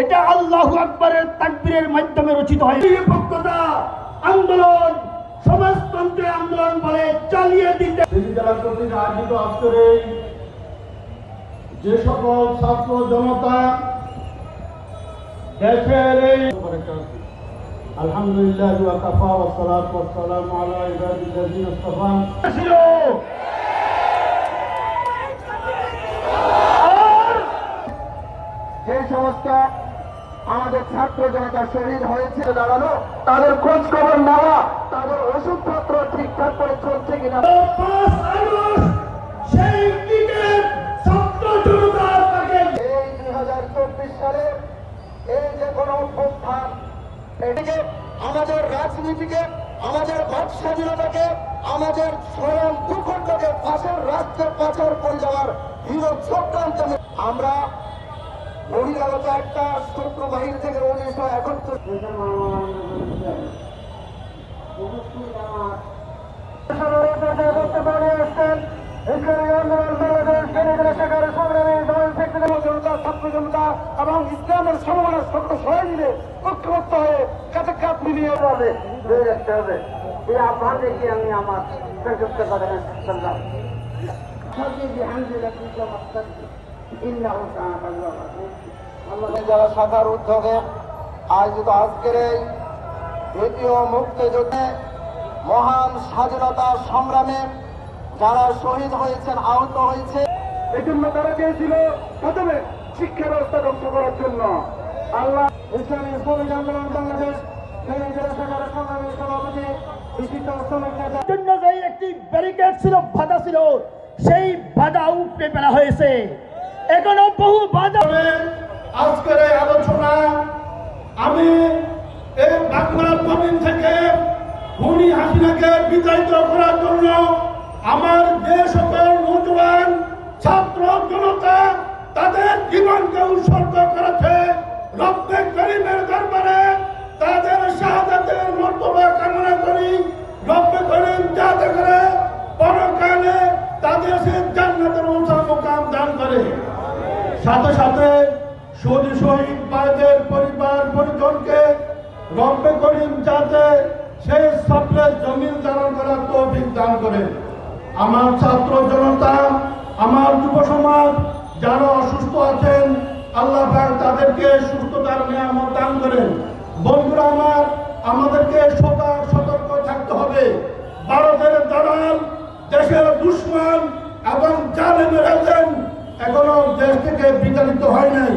এটা আল্লাহ আকবরের তাকবীরের মাধ্যমে রচিত হয়। নিরপেক্ষতা আন্দোলন সমাজতন্ত্রের আন্দোলন বলে চালিয়ে দিতে। জেলা কর্তৃক আয়োজিত আজকের যে সকল ছাত্র জনতা দেশের এই আলহামদুলিল্লাহ ওয়া কাফা ওয়া সালাতু ওয়া সালামু আলা ইবাদিল্লাযিনা ইসতাফা ছিল যে সমস্ত আমাদের ছাত্র জনতা শহীদ হয়েছে দাঁড়ানো তাদের খোঁজ খবর নেওয়া তাদের ওষুধপত্র ঠিকঠাক করে চলছে কিনা? পাঁচ আগস্ট সেই দিকের ছাত্র জনতা তাকে এই দুই হাজার চব্বিশ সালে এই যে কোনো অভ্যুত্থান এটিকে আমাদের রাজনীতিকে আমাদের ভাব স্বাধীনতাকে আমাদের স্বয়ং ভূখণ্ডকে পাশের রাষ্ট্রের পাচার করে যাওয়ার হিরো চক্রান্ত আমরা বহিরাগত একটা হয়ে কাছে হবে এই আহ্বান আমি আমার সংযুক্ত কথা করলাম যারা শাখার উদ্যোগে আয়োজিত আজকের এই দ্বিতীয় মুক্তিযুদ্ধে মহান স্বাধীনতা সংগ্রামে যারা শহীদ হয়েছেন আহত হয়েছে এই জন্য তারা চেয়েছিল প্রথমে শিক্ষা ব্যবস্থা ধ্বংস করার জন্য। আল্লাহ ইসলামী শ্রমিক আন্দোলন বাংলাদেশ জন্য। যে একটি ব্যারিকেড ছিল বাধা ছিল সেই বাধা উপড়ে ফেলা হয়েছে। এখনও বহু বাধা আজকের এই আলোচনা আমি এই বাংলার জমিন থেকে হাসিনাকে বিতাড়িত করার জন্য আমার যে সকল নৌজওয়ান ছাত্র জনতা তাদের জীবনকে উৎসর্গ করেছে। রব্বে করিমের দরবারে তাদের শাহাদাতের মর্তবা কামনা করি। রব্বে করিম যাতে করে পরকালে তাদের সে জান্নাতের উঁচা মোকাম দান করে। সাথে সাথে শহীদ শহীদ পরিবার পরিজনকে রব্বে করিম যাতে সেই স্বপ্নের জমিন ধারণ করার তৌফিক দান করে আমার ছাত্র জনতা, আমার যুব সমাজ, যারা অসুস্থ আছেন, আল্লাহ তাদেরকে সুস্থতার নিয়ামত দান করেন। বন্ধুরা আমার, আমাদেরকে সদা সতর্ক থাকতে হবে। ভারতের দালাল, দেশের দুশ্মন এবং জালেমের এজেন্ট এখনও দেশ থেকে বিতাড়িত হয় নাই।